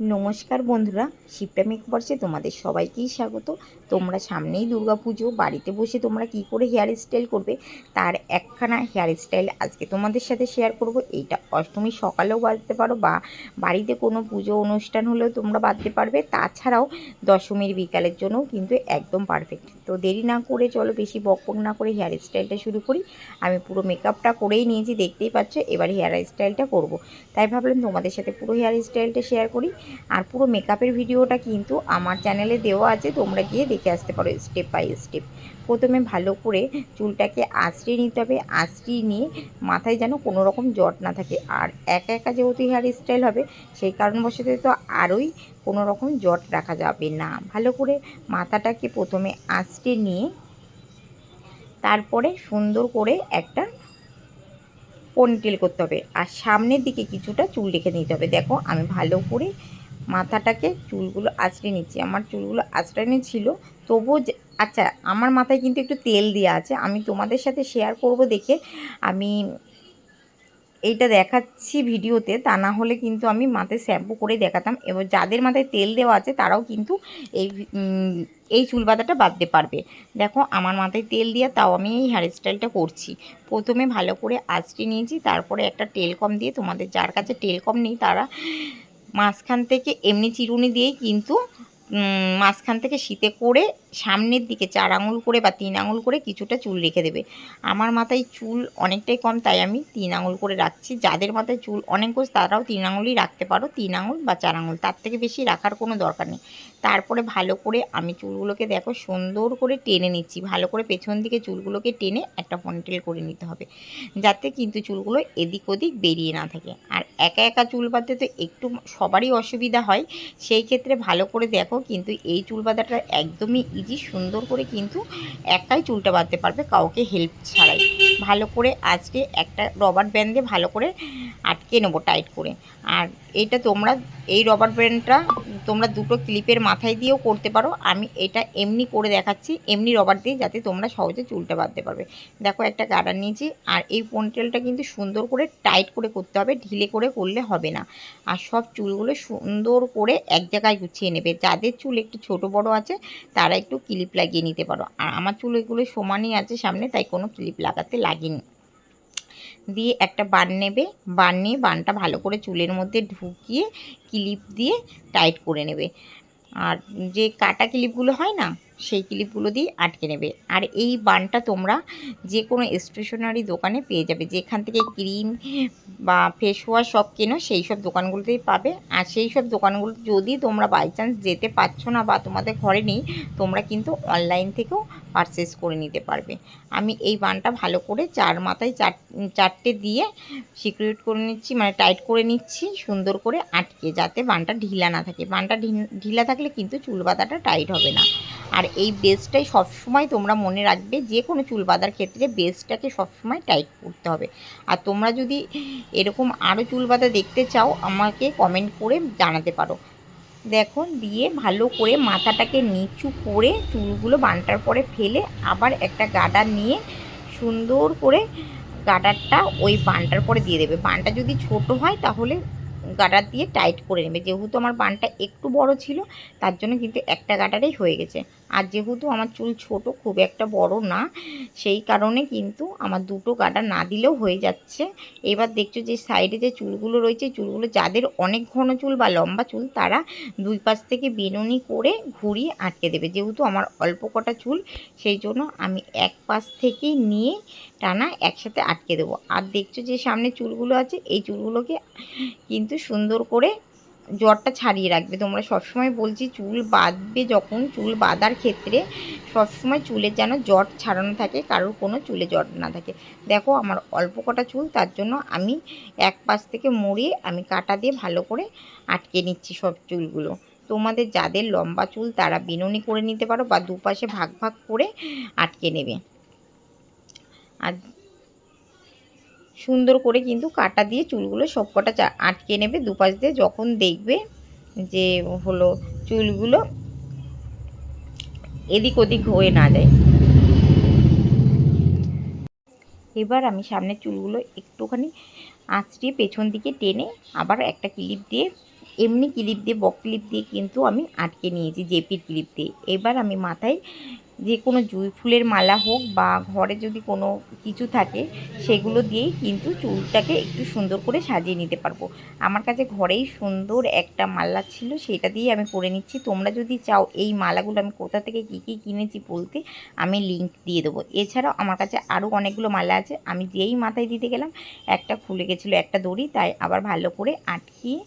নমস্কার বন্ধুরা শিবটা বর্ষে তোমাদের সবাইকেই স্বাগত। তোমরা সামনেই দুর্গা পুজো বাড়িতে বসে তোমরা কি করে হেয়ার স্টাইল করবে, তার একখানা হেয়ার স্টাইল আজকে তোমাদের সাথে শেয়ার করব। এইটা অষ্টমী সকালেও বাঁধতে পারো বা বাড়িতে কোনো পুজো অনুষ্ঠান হলেও তোমরা বাঁধতে পারবে। তাছাড়াও দশমীর বিকালের জন্যও কিন্তু একদম পারফেক্ট তো দেরি না করে চলো বেশি বক বক না করে হেয়ার স্টাইলটা শুরু করি। আমি পুরো মেকআপটা করেই নিয়েছি, দেখতেই পাচ্ছ, এবার হেয়ার স্টাইলটা করব। তাই ভাবলাম তোমাদের সাথে পুরো হেয়ার স্টাইলটা শেয়ার করি। আর পুরো মেকআপের ভিডিওটা কিন্তু আমার চ্যানেলে দেওয়া আছে, তোমরা গিয়ে দেখে আসতে পারো স্টেপ বাই স্টেপ প্রথমে ভালো করে চুলটাকে আঁচড়িয়ে নিতে হবে আঁচড়িয়ে নিয়ে মাথায় যেন কোনো রকম জট না থাকে। আর একা একা যেহেতু হেয়ার স্টাইল হবে, সেই কারণবশত তো আরোই কোনো রকম জট রাখা যাবে না। ভালো করে মাথাটাকে প্রথমে আঁচড়ে নিয়ে তারপরে সুন্দর করে একটা পনিটেল করতে হবে। আর সামনের দিকে কিছুটা চুল রেখে নিতে হবে। দেখো, আমি ভালো করে মাথাটাকে চুলগুলো আঁচড়ে নিচ্ছি। আমার চুলগুলো আঁচড়ানো ছিল। তবুও আচ্ছা আমার মাথায় কিন্তু একটু তেল দেওয়া আছে। আমি তোমাদের সাথে শেয়ার করব দেখে। আমি এইটা দেখাচ্ছি ভিডিওতে, তা না হলে কিন্তু আমি মাথায় শ্যাম্পু করে দেখাতাম। এবার যাদের মাথায় তেল দেওয়া আছে, তারাও কিন্তু এই এই চুল বাঁধাটা বাঁধতে পারবে। দেখো, আমার মাথায় তেল দিয়ে তাও আমি এই হেয়ার স্টাইলটা করছি। প্রথমে ভালো করে আঁচড়ে নিয়েছি, তারপরে একটা টেলকম দিয়ে, তোমাদের যার কাছে টেলকম নেই, তারা মাঝখান থেকে এমনি চিরুনি দিয়েই কিন্তু মাঝখান থেকে শীতে করে সামনের দিকে চার আঙুল করে বা তিন আঙুল করে কিছুটা চুল রেখে দেবে। আমার মাথায় চুল অনেকটাই কম, তাই আমি তিন আঙুল করে রাখছি। যাদের মাথায় চুল অনেক গোছ, তারাও তিন আঙুলই রাখতে পারো, তিন আঙুল বা চার আঙুল। তার থেকে বেশি রাখার কোনো দরকার নেই। তারপরে ভালো করে আমি চুলগুলোকে দেখো সুন্দর করে টেনে নিচ্ছি। ভালো করে পেছন দিকে চুলগুলোকে টেনে একটা পনিটেল করে নিতে হবে। যাতে কিন্তু চুলগুলো এদিক ওদিক বেরিয়ে না থাকে। আর একা একা চুল বাঁধতে তো একটু সবারই অসুবিধা হয়। সেই ক্ষেত্রে ভালো করে দেখো কিন্তু এই চুল বাঁধাটা একদমই ইজি সুন্দর করে কিন্তু একাই চুলটা বাঁধতে পারবে কাউকে হেল্প ছাড়াই। ভালো করে আজকে একটা রবার ব্যান্ড দিয়ে ভালো করে আটকে নেব টাইট করে। আর এটা তোমরা এই রবার ব্যান্ডটা তোমরা দুটো ক্লিপের মাথায় দিয়েও করতে পারো। আমি এটা এমনি করে দেখাচ্ছি, এমনি রবার দিয়ে যাতে তোমরা সহজে চুলটা বাঁধতে পারবে। দেখো একটা গার্ডার নিয়েছি, আর এই পনিটেলটা কিন্তু সুন্দর করে টাইট করে করতে হবে, ঢিলে করে করলে হবে না। আর সব চুলগুলো সুন্দর করে এক জায়গায় গুছিয়ে নেবে। যাদের চুল একটু ছোট বড় আছে, তারা একটু ক্লিপ লাগিয়ে নিতে পারো। আর আমার চুল এগুলো সমানই আছে সামনে, তাই কোনো ক্লিপ লাগাতে লাগেনি। দিয়ে একটা বান নেবে। বান নিয়ে বানটা ভালো করে চুলের মধ্যে ঢুকিয়ে ক্লিপ দিয়ে টাইট করে নেবে। আর যে কাটা ক্লিপগুলো হয় না সেই ক্লিপগুলো দিয়ে আটকে নেবে। আর এই বানটা তোমরা যে কোনো স্টেশনারি দোকানে পেয়ে যাবে। যেখান থেকে ক্রিম বা ফেস ওয়াশ সব কেনো সেই সব দোকানগুলোতেই পাবে। আর সেই সব দোকানগুলো যদি তোমরা বাই চান্স যেতে পারছ না বা তোমাদের ঘরে নেই, তোমরা কিন্তু অনলাইন থেকেও পারচেস করে নিতে পারবে। আমি এই বানটা ভালো করে চার মাথায় চার, চারটে দিয়ে সিকিউরিট করে নিচ্ছি মানে টাইট করে নিচ্ছি, সুন্দর করে আটকে, যাতে বানটা ঢিলা না থাকে। বানটা ঢিলা থাকলে কিন্তু চুল বাঁধাটা টাইট হবে না। আর এই বেসটাই সবসময় তোমরা মনে রাখবে যে কোনো চুল বাঁধার ক্ষেত্রে বেসটাকে সবসময় টাইট করতে হবে। আর তোমরা যদি এরকম আরও চুল বাঁধা দেখতে চাও, আমাকে কমেন্ট করে জানাতে পারো। দেখো, দিয়ে ভালো করে মাথাটাকে নিচু করে চুলগুলো বানটার পরে ফেলে আবার একটা গাডার নিয়ে সুন্দর করে গাডারটা ওই বানটার পরে দিয়ে দেবে। বানটা যদি ছোট হয় তাহলে গাডার দিয়ে টাইট করে নেবে। যেহেতু আমার বানটা একটু বড় ছিল, তার জন্য কিন্তু একটা গাডারেই হয়ে গেছে। আর যেহেতু আমার চুল ছোট, খুব একটা বড় না, সেই কারণে কিন্তু আমার দুটো গাডার না দিলেও হয়ে যাচ্ছে। এবার দেখছ যে সাইডে যে চুলগুলো রয়েছে, চুলগুলো যাদের অনেক ঘন চুল বা লম্বা চুল, তারা দুই পাশ থেকে বেনুনি করে ঘুরিয়ে আটকে দেবে। যেহেতু আমার অল্প কটা চুল, সেই জন্য আমি এক পাশ থেকেই নিয়ে টানা একসাথে আটকে দেবো। আর দেখছ যে সামনে চুলগুলো আছে, এই চুলগুলোকে কিন্তু সুন্দর করে জ্বরটা ছাড়িয়ে রাখবে। তোমরা সবসময় বলছি চুল বাঁধবে যখন, চুল বাঁধার ক্ষেত্রে সবসময় চুলের যেন জট ছাড়ানো থাকে, কারোর কোনো চুলে জট না থাকে। দেখো আমার অল্প কটা চুল, তার জন্য আমি এক পাশ থেকে মুড়িয়ে আমি কাটা দিয়ে ভালো করে আটকে নিচ্ছি সব চুলগুলো। তোমাদের যাদের লম্বা চুল, তারা বিনুনি করে নিতে পারো বা দুপাশে ভাগ ভাগ করে আটকে নেবে। আর সুন্দর করে কিন্তু কাটা দিয়ে চুলগুলো সবকটা চা- আটকে নেবে, দুপাশ দিয়ে যখন দেখবে যে হলো চুলগুলো এদিক ওদিক হয়ে না যায়। এবার আমি সামনের চুলগুলো একটুখানি আঁচড়িয়ে পেছন দিকে টেনে আবার একটা ক্লিপ দিয়ে, এমনি ক্লিপ দিয়ে, বক ক্লিপ দিয়ে কিন্তু আমি আটকে নিয়েছি জেপির ক্লিপ দিয়ে। এবার আমি মাথায় যে কোনো জুঁই ফুলের মালা হোক বা ঘরে যদি কোনো কিছু থাকে, সেগুলো দিয়েই কিন্তু চুলটাকে একটু সুন্দর করে সাজিয়ে নিতে পারব। আমার কাছে ঘরেই সুন্দর একটা মালা ছিল, সেটা দিয়ে আমি করে নিচ্ছি। তোমরা যদি চাও এই মালাগুলো আমি কোথা থেকে কী কী কিনেছি বলতে, আমি লিংক দিয়ে দেবো। এছাড়াও আমার কাছে আরও অনেকগুলো মালা আছে। আমি যেই মাথায় দিতে গেলাম, একটা খুলে গেছিল একটা দড়ি, তাই আবার ভালো করে আটকিয়ে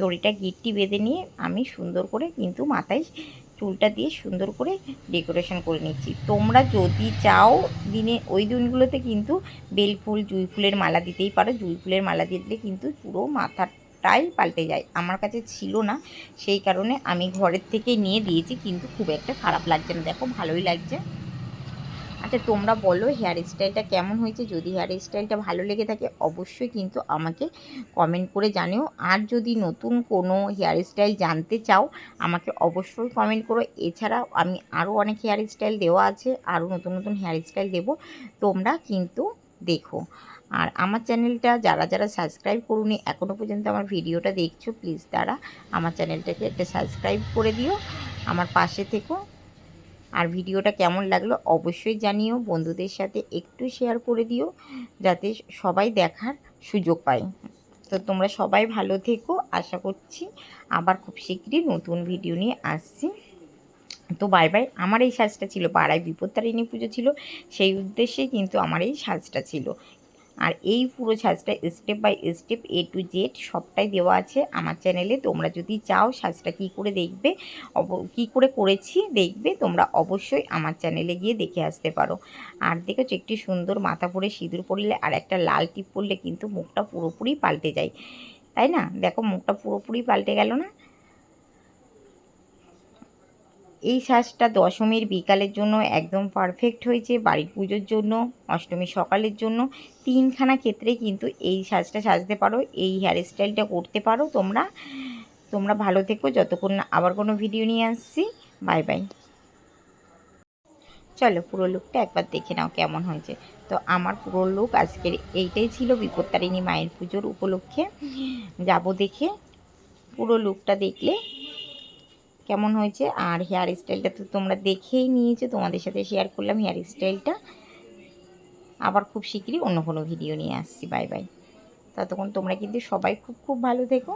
দড়িটা গিটটি বেঁধে নিয়ে আমি সুন্দর করে কিন্তু মাথায় চুলটা দিয়ে সুন্দর করে ডেকোরেশন করে নিচ্ছি। তোমরা যদি চাও, দিনে ওই দিনগুলোতে কিন্তু বেল ফুল, জুঁই ফুলের মালা দিতেই পারো। জুঁই ফুলের মালা দিলে কিন্তু পুরো মাথাটাই পাল্টে যায়। আমার কাছে ছিল না, সেই কারণে আমি ঘরের থেকে নিয়ে দিয়েছি, কিন্তু খুব একটা খারাপ লাগছে না। দেখো, ভালোই লাগছে। আচ্ছা তোমরা বলো হেয়ার স্টাইলটা কেমন হয়েছে? যদি হেয়ার স্টাইলটা ভালো লেগে থাকে, অবশ্যই কিন্তু আমাকে কমেন্ট করে জানিও। আর যদি নতুন কোনো হেয়ার স্টাইল জানতে চাও, আমাকে অবশ্যই কমেন্ট করো। এছাড়াও আমি আরও অনেক হেয়ার স্টাইল দেওয়া আছে আরও নতুন নতুন হেয়ার স্টাইল দেবো। তোমরা কিন্তু দেখো। আর আমার চ্যানেলটা যারা যারা সাবস্ক্রাইব করুনি এখনও পর্যন্ত আমার ভিডিওটা দেখছ প্লিজ তারা আমার চ্যানেলটাকে একটা সাবস্ক্রাইব করে দিও। আমার পাশে থেকো। আর ভিডিওটা কেমন লাগল অবশ্যই জানিও, বন্ধুদের সাথে একটু শেয়ার করে দিও, যাতে সবাই দেখার সুযোগ পায়। তো তোমরা সবাই ভালো থেকো, আশা করছি আবার খুব শীঘ্রই নতুন ভিডিও নিয়ে আসছি। তো বাই বাই আমার এই সাজটা ছিল, পাড়ায় বিপত্তারিণী পুজো ছিল, সেই উদ্দেশ্যে কিন্তু আমার এই সাজটা ছিল। আর এই পুরো সাজটা step by step A to Z সবটাই দেওয়া আছে আমার চ্যানেলে তোমরা যদি চাও সাজটা কী করে দেখবে কী করে করেছি দেখবে, তোমরা অবশ্যই আমার চ্যানেলে গিয়ে দেখে আসতে পারো। আর দেখেছ একটি সুন্দর মাথা পরে সিঁদুর পরলে আর একটা লাল টিপ পরলে কিন্তু মুখটা পুরোপুরি পাল্টে যায়। তাই না? দেখো মুখটা পুরোপুরি পাল্টে গেল না? এই সাজটা দশমীর বিকালের জন্য একদম পারফেক্ট হয়েছে। বাড়ির পুজোর জন্য, অষ্টমীর সকালের জন্য। তিনখানা ক্ষেত্রে কিন্তু এই সাজটা সাজতে পারো, এই হেয়ার স্টাইলটা করতে পারো তোমরা। তোমরা ভালো থেকো, যতক্ষণ না আবার কোনো ভিডিও নিয়ে আসছি। বাই বাই চলো পুরো লুকটা একবার দেখে নাও কেমন হয়েছে। তো আমার পুরো লুক আজকের এইটাই ছিল, বিপত্তারিণী মায়ের পুজোর উপলক্ষে। যাব দেখে পুরো লুকটা দেখলে কেমন হয়েছে? আর হেয়ার স্টাইলটা তো তোমরা দেখেই নিয়েছো। তোমাদের সাথে শেয়ার করলাম হেয়ার স্টাইলটা আবার খুব শীঘ্রই অন্য কোনো ভিডিও নিয়ে আসছি। বাই বাই ততক্ষণ তোমরা কিন্তু সবাই খুব খুব ভালো থেকো।